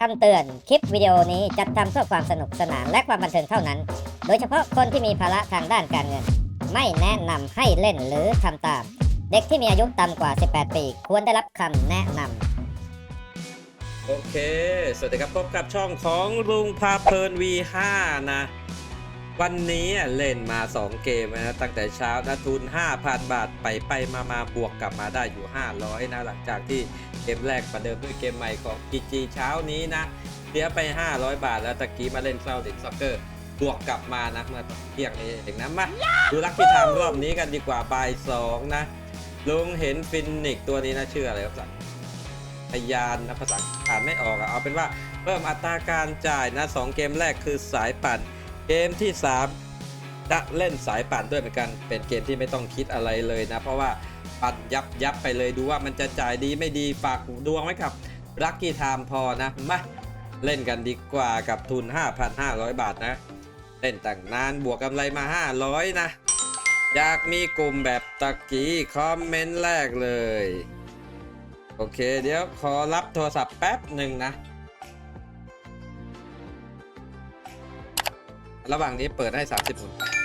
คำเตือน คลิปวิดีโอนี้จัดทำเพื่อความสนุกสนานและความบันเทิงเท่านั้น โดยเฉพาะคนที่มีภาระทางด้านการเงิน ไม่แนะนำให้เล่นหรือทำตาม เด็กที่มีอายุต่ำกว่า 18 ปี ควรได้รับคำแนะนำโอเค สวัสดีครับพบกับช่องของลุงพาเพลิน V5 นะ วันนี้เล่นมา 2 เกมนะ ตั้งแต่เช้านะทุน 5,000 บาทไปไปมามาบวกกลับมาได้อยู่ 500 นะ หลังจากที่ เกมแรกประเดิมด้วยเกมใหม่ของ GG เช้านี้นะเสียไป 500 บาทแล้วตะกี้มาเล่นเซาดินซ็อกเกอร์บวกกลับมานะเมื่อตอนเที่ยงนี้เองนะมาดูลักที่ทำรอบนี้กันดีกว่าบ่ายสองนะลุงเห็นฟินิกซ์ตัวนี้นะชื่ออะไรครับสักพยานนะภาษาอ่านไม่ออกอะเอาเป็นว่าเพิ่มอัตราการจ่ายนะสองเกมแรกคือสายปั่น เกมที่ 3 จะเล่นสายปั่นด้วยเหมือนกัน เป็นเกมที่ไม่ต้องคิดอะไรเลยนะ เพราะว่า ปั่นยับยับไปเลยดูว่ามันจะจ่ายดีไม่ดีฝากดวงไว้กับลัคกี้ไทม์พอนะมาเล่นกันดีกว่ากับทุน 5,500 บาทนะ เล่นต่างนานบวกกำไรมา 500 นะอยากมีกลุ่มแบบตะกี้คอมเมนต์แรกเลย โอเค เดี๋ยวขอรับโทรศัพท์แป๊บหนึ่งนะ ระหว่างนี้เปิดให้ 30หมุน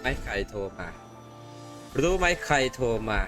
ไม่ใครโทรมา รู้ไหมใครโทรมา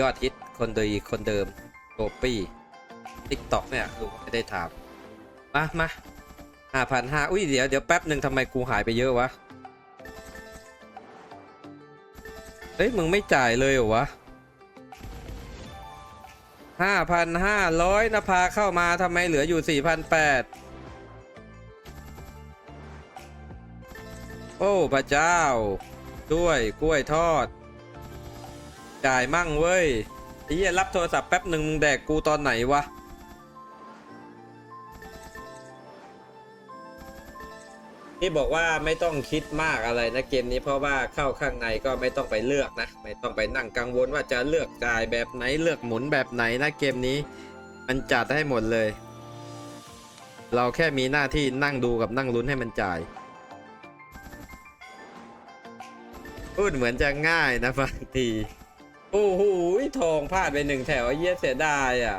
ยอดฮิตคนดีคนเดิมโตปี้ติ๊กต็อกเนี่ยลุงไม่ได้ถาม มามาห้าพันห้าอุ้ยเดี๋ยวเดี๋ยวแป๊บหนึ่งทำไมกูหายไปเยอะวะ เฮ้ย มึงไม่จ่ายเลยเหรอวะห้าพันห้าร้อยนะพาเข้ามาทำไมเหลืออยู่สี่พันแปด โอ้พระเจ้า ด้วยกล้วยทอด จ่ายมั่งเว้ยไอ้เหี้ยรับโทรศัพท์แป๊บหนึ่งมึงแดกกูตอนไหนวะ ที่บอกว่าไม่ต้องคิดมากอะไรนะเกมนี้เพราะว่าเข้าข้างในก็ไม่ต้องไปเลือกนะ ไม่ต้องไปนั่งกังวลว่าจะเลือกจ่ายแบบไหนเลือกหมุนแบบไหนนะเกมนี้ มันจัดให้หมดเลย เราแค่มีหน้าที่นั่งดูกับนั่งลุ้นให้มันจ่าย พูดเหมือนจะง่ายนะบางที โอ้โหทองพลาดไปหนึ่งแถวเยี่ยเสียดายอะ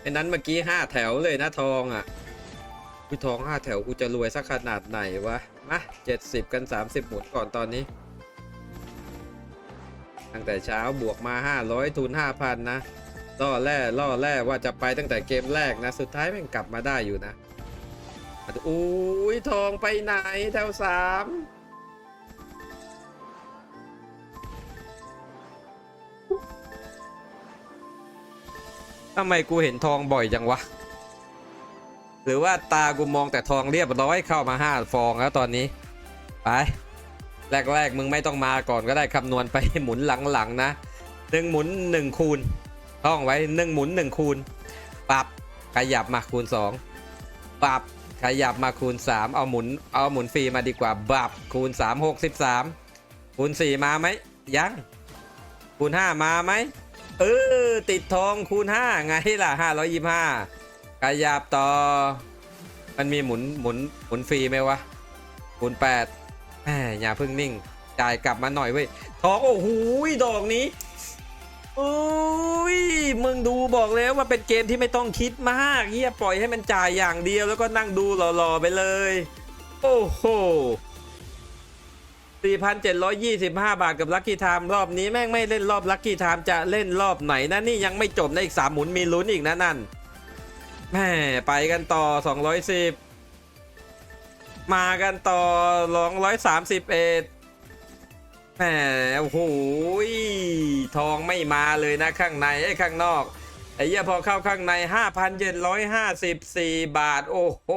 ไอ้นั้นเมื่อกี้ห้าแถวเลยนะทองอะกูทองห้าแถวกูจะรวยสักขนาดไหนวะ มาเจ็ดสิบกันสามสิบหมุนก่อนตอนนี้ ตั้งแต่เช้าบวกมาห้าร้อยทุนห้าพันนะล่อแร่ล่อแร่ว่าจะไปตั้งแต่เกมแรกนะ สุดท้ายม่งกลับมาได้อยู่นะมาดูอุ้ยทองไปไหนแถวสาม ทำไมกูเห็นทองบ่อยจังวะ หรือว่าตากูมองแต่ทองเรียบร้อยเข้ามาห้าฟองแล้วตอนนี้ ไป แรกๆ มึงไม่ต้องมาก่อนก็ได้คำนวณไปหมุนหลังๆนะหนึ่งหมุนหนึ่งคูณท่องไว้หนึ่งหมุนหนึ่งคูณปรับขยับมาคูณสองปรับขยับมาคูณสามเอาหมุนเอาหมุนฟรีมาดีกว่าบับคูณสามหกสิบสามคูณสี่มาไหมยังคูณห้ามาไหม เออ ติดทองคูณ 5 ไงล่ะ 525ขยับต่อ มันมีหมุนหมุนหมุนฟรีไหมวะคูณ8แหมอย่าเพิ่งนิ่ง จ่ายกลับมาหน่อยเว้ย ทองโอ้โหดอกนี้โอ้ยมึงดูบอกแล้วว่าเป็นเกมที่ไม่ต้องคิดมากเฮียปล่อยให้มันจ่ายอย่างเดียวแล้วก็นั่งดูหล่อๆไปเลย โอ้โห 4,725 บาทกับลัคกี้ไทม์รอบนี้แม่งไม่เล่นรอบลัคกี้ไทม์จะเล่นรอบไหนนะนี่ยังไม่จบนะอีก 3 หมุนมีลุ้นอีกนะนั่นแม่ไปกันต่อ 210 มากันต่อ 231แหมโอ้โหทองไม่มาเลยนะข้างในไอ้ข้างนอกไอ้เหี้ยพอเข้าข้างใน 5,754 บาท โอ้โห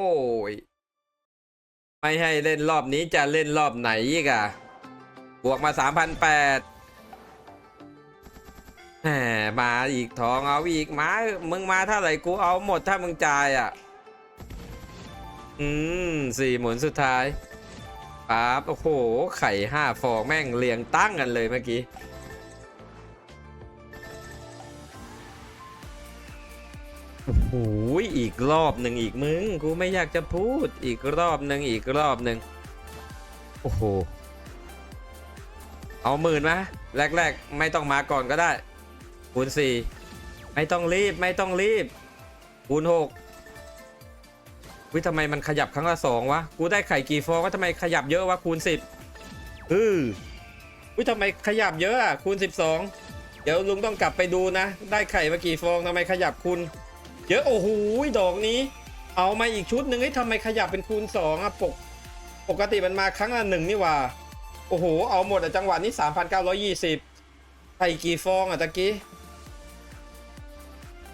ไม่ให้เล่นรอบนี้จะเล่นรอบไหนอีกอะบวกมา3,008แหมมาอีกทองเอาอีกมามึงมาเท่าไหร่กูเอาหมดถ้ามึงจ่ายอะอืมสี่หมุนสุดท้ายปั๊บโอ้โห ไข่ห้าฟองแม่งเรียงตั้งกันเลยเมื่อกี้ โหอีกรอบหนึ่งอีกมึง กูไม่อยากจะพูด อีกรอบหนึ่งอีกรอบหนึ่งโอ้โห เอาหมื่นมาแรก ๆ ไม่ต้องมาก่อนก็ได้คูณสี่ไม่ต้องรีบไม่ต้องรีบคูณหกวิทำไมมันขยับครั้งละสองวะ กูได้ไข่กี่ฟองก็ทำไมขยับเยอะวะคูณสิบอือวิทำไมขยับเยอะอะคูณสิบสองเดี๋ยวลุงต้องกลับไปดูนะ ได้ไข่มากี่ฟองทำไมขยับคูณ เยอะโอ้โหดอกนี้ เอามาอีกชุดหนึ่งเฮ้ยทำไมขยับเป็นคูณสองอะปกปกติมันมาครั้งละหนึ่งนี่ว่า โอ้โห เอาหมดอะจังหวะนี้ 3,920ไข่กี่ฟองอะตะกี้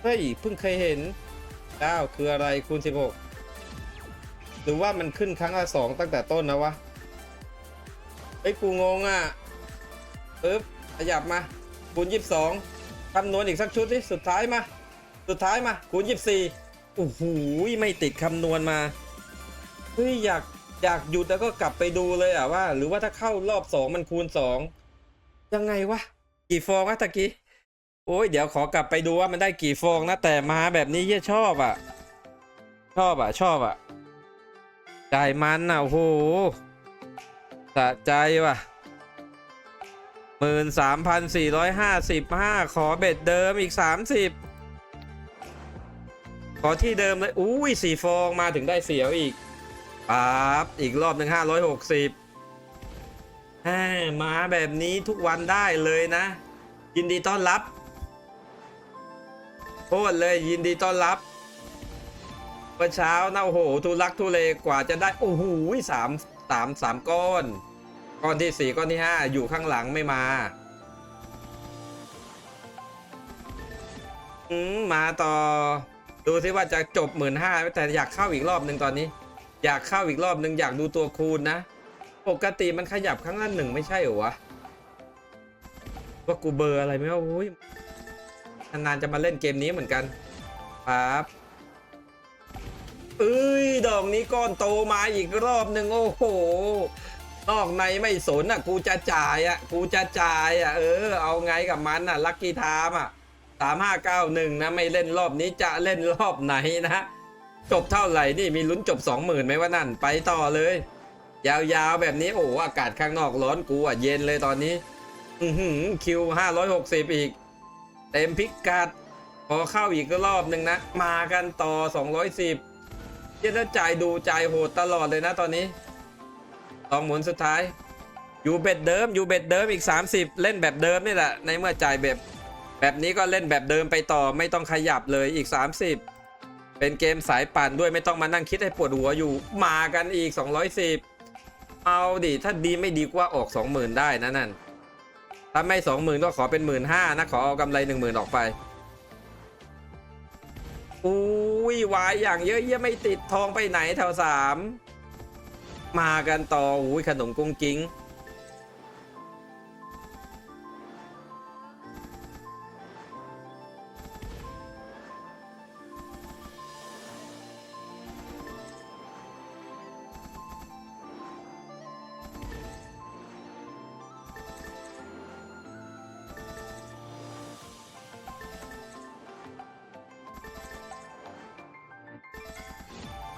เฮ้ย เพิ่งเคยเห็นเก้าคืออะไรคูณ 16 หรือว่ามันขึ้นครั้งละสองตั้งแต่ต้นนะวะเฮ้ยกูงงอะปึ๊บขยับมาคูณ 22คำนวณอีกสักชุดที่สุดท้ายมา สุดท้ายมาคูณ24โอ้โหไม่ติดคำนวณมาเฮ้ยอยากอยากหยุดแล้วก็กลับไปดูเลยอะว่า หรือว่าถ้าเข้ารอบสองมันคูณสองยังไงวะกี่ฟองวะตะกี้โอ้ยเดี๋ยวขอกลับไปดูว่ามันได้กี่ฟองนะแต่มาแบบนี้เฮียชอบอะ ชอบอะ ชอบอะจ่ายมันอะโอ้โหสะใจว่ะหมื่นสามพันสี่ร้อยห้าสิบห้าขอเบ็ดเดิมอีกสามสิบ อที่เดิมเลยอุ้ยสี่ฟองมาถึงได้เสียวอีกปั๊บอีกรอบหนึ่งห้าร้อยหกสิบมาแบบนี้ทุกวันได้เลยนะ ยินดีต้อนรับโคตรเลยยินดีต้อนรับเมื่อเช้านะโอ้โหทุลักทุเลกว่าจะได้ โอ้โหสามสามสามก้อน ก้อนที่สี่ก้อนที่ห้าอยู่ข้างหลังไม่มาอืมมาต่อ ดูซิว่าจะจบหมื่นห้าแต่อยากเข้าอีกรอบหนึ่งตอนนี้ อยากเข้าอีกรอบหนึ่งอยากดูตัวคูณนะ ปกติมันขยับครั้งละหนึ่งไม่ใช่เหรอวะว่ากูเบอร์อะไรไหมว่าโอ้ยนานๆจะมาเล่นเกมนี้เหมือนกันครับเอ้ยดอกนี้ก้อนโตมาอีกรอบหนึ่งโอ้โหนอกในไม่สนอะ กูจะจ่ายอะ กูจะจ่ายอะ เออ เอาไงกับมันอะ ลัคกี้ไทม์อะ สามห้าเก้าหนึ่งนะไม่เล่นรอบนี้จะเล่นรอบไหนนะจบเท่าไหร่นี่มีลุ้นจบ20,000ไหมว่านั่นไปต่อเลย ยาวๆแบบนี้โอ้อากาศข้างนอกร้อนกูอะเย็นเลยตอนนี้ อือหือคิว560อีก เต็มพิกัดพอเข้าอีกรอบหนึ่งนะ มากันต่อ210เจ๊จ่ายดูจ่ายโหดตลอดเลยนะตอนนี้สองหมุนสุดท้ายอยู่เบ็ดเดิมอยู่เบ็ดเดิมอีก 30 เล่นแบบเดิมนี่แหละในเมื่อจ่ายแบบ แบบนี้ก็เล่นแบบเดิมไปต่อไม่ต้องขยับเลยอีก 30 เป็นเกมสายปั่นด้วยไม่ต้องมานั่งคิดให้ปวดหัวอยู่มากันอีก 210 เอาดิถ้าดีไม่ดีกว่าออก 20,000 ได้นะนั่นถ้าไม่ 20,000 ก็ขอเป็น 15,000นะขอเอากำไร 10,000 ออกไปอุ้ยวายอย่างเยอะเยี่ยไม่ติดทองไปไหนแถว3มากันต่ออุ้ยขนมกุ้งกิ้ง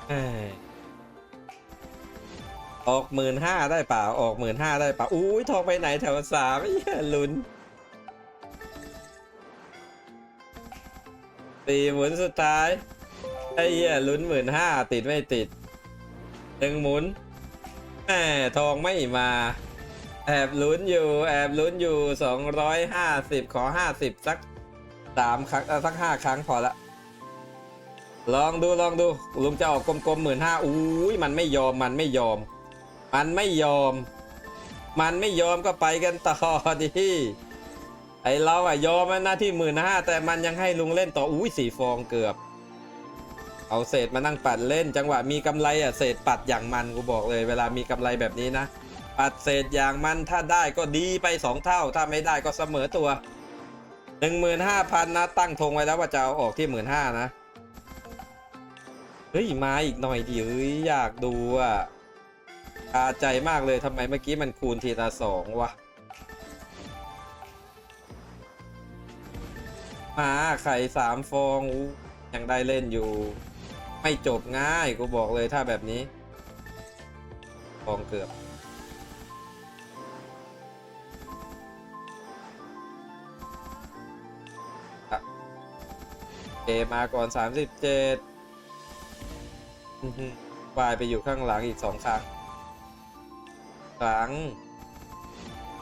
เอ้ยออกหมื่นห้าได้ป่าออกหมื่นห้าได้ป่าอุ้ยทองไปไหนแถวสามไอ้เหี้ยลุ้นสี่หมุนสุดท้ายไอ้เหี้ยลุ้นหมื่นห้าติดไม่ติดหนึ่งหมุนแหมทองไม่มา แอบลุ้นอยู่ แอบลุ้นอยู่สองร้อยห้าสิบขอห้าสิบสักสามครั้งสักห้าครั้งพอละ ลองดูลองดูลุงจะออกกลมๆหมื่นห้าอุ้ยมันไม่ยอมมันไม่ยอม มันไม่ยอม มันไม่ยอมก็ไปกันต่อดิไอเราอะยอมมันหน้าที่หมื่นห้าแต่มันยังให้ลุงเล่นต่ออุ้ยสี่ฟองเกือบ เอาเศษมานั่งปัดเล่น จังหวะมีกำไรอะเศษปัดอย่างมันกูบอกเลย เวลามีกำไรแบบนี้นะปัดเศษอย่างมันถ้าได้ก็ดีไปสองเท่า ถ้าไม่ได้ก็เสมอตัวหนึ่งหมื่นห้าพันนะตั้งธงไว้แล้วว่าจะเอาออกที่หมื่นห้านะ ฮ้ยมาอีกหน่อยดิเฮ้ยอยากดูอะคาใจมากเลยทำไมเมื่อกี้มันคูณทีละสองวะมาไข่สามฟองอยังได้เล่นอยู่ ไม่จบง่ายกูบอกเลยถ้าแบบนี้กองเกือบเอมาก่อน 37อื้อหือ วายไปอยู่ข้างหลังอีกสองครั้งครั้ง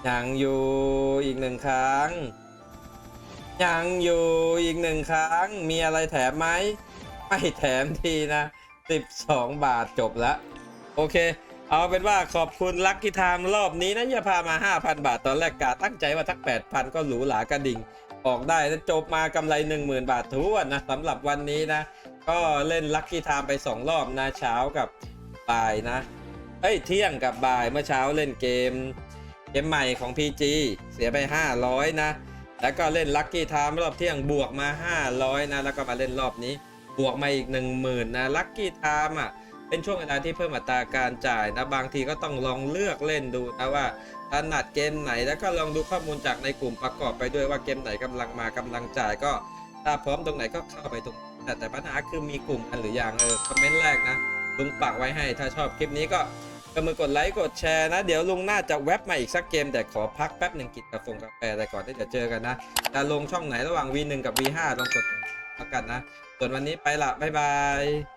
ยังอยู่อีกหนึ่งครั้ง ยังอยู่อีกหนึ่งครั้ง มีอะไรแถมไหม ไม่แถมทีนะ 12 บาทจบละโอเค เอาเป็นว่าขอบคุณลัคกี้ไทม์รอบนี้นะอย่าพามา 5,000 บาทตอนแรกกาตั้งใจว่าทัก 8,000 ก็หรูหรากระดิ่ง ออกได้แล้วจบมากำไร 10,000 บาททวนนะสำหรับวันนี้นะ ก็เล่นลัคกี้ไทม์ไป 2 รอบนะเช้ากับบ่ายนะ เอ้ยเที่ยงกับบ่ายเมื่อเช้าเล่นเกม เกมใหม่ของ PG เสียไป 500 นะ แล้วก็เล่นลัคกี้ไทม์รอบเที่ยงบวกมา 500 นะ แล้วก็มาเล่นรอบนี้บวกมาอีก 10,000 นะลัคกี้ไทม์อะเป็นช่วงเวลาที่เพิ่มอัตราการจ่ายนะบางทีก็ต้องลองเลือกเล่นดูนะว่าถนัดเกมไหนแล้วก็ลองดูข้อมูลจากในกลุ่มประกอบไปด้วยว่าเกมไหนกำลังมากำลังจ่ายก็ถ้าพร้อมตรงไหนก็เข้าไปตรงนั้น แต่แต่ปัญหาคือมีกลุ่มกันหรือยังเออคอมเมนต์แรกนะลุงปักไว้ให้ ถ้าชอบคลิปนี้ก็ก็มือกดไลค์กดแชร์นะ เดี๋ยวลุงน่าจะแวบมาอีกสักเกม แต่ขอพักแป๊บหนึ่งกินกาแฟกาแฟอะไรก่อนที่จะเจอกันนะจะลงช่องไหนระหว่าง V1 กับ V5 ลองกดแล้วกันนะ ส่วนวันนี้ไปละบ๊ายบาย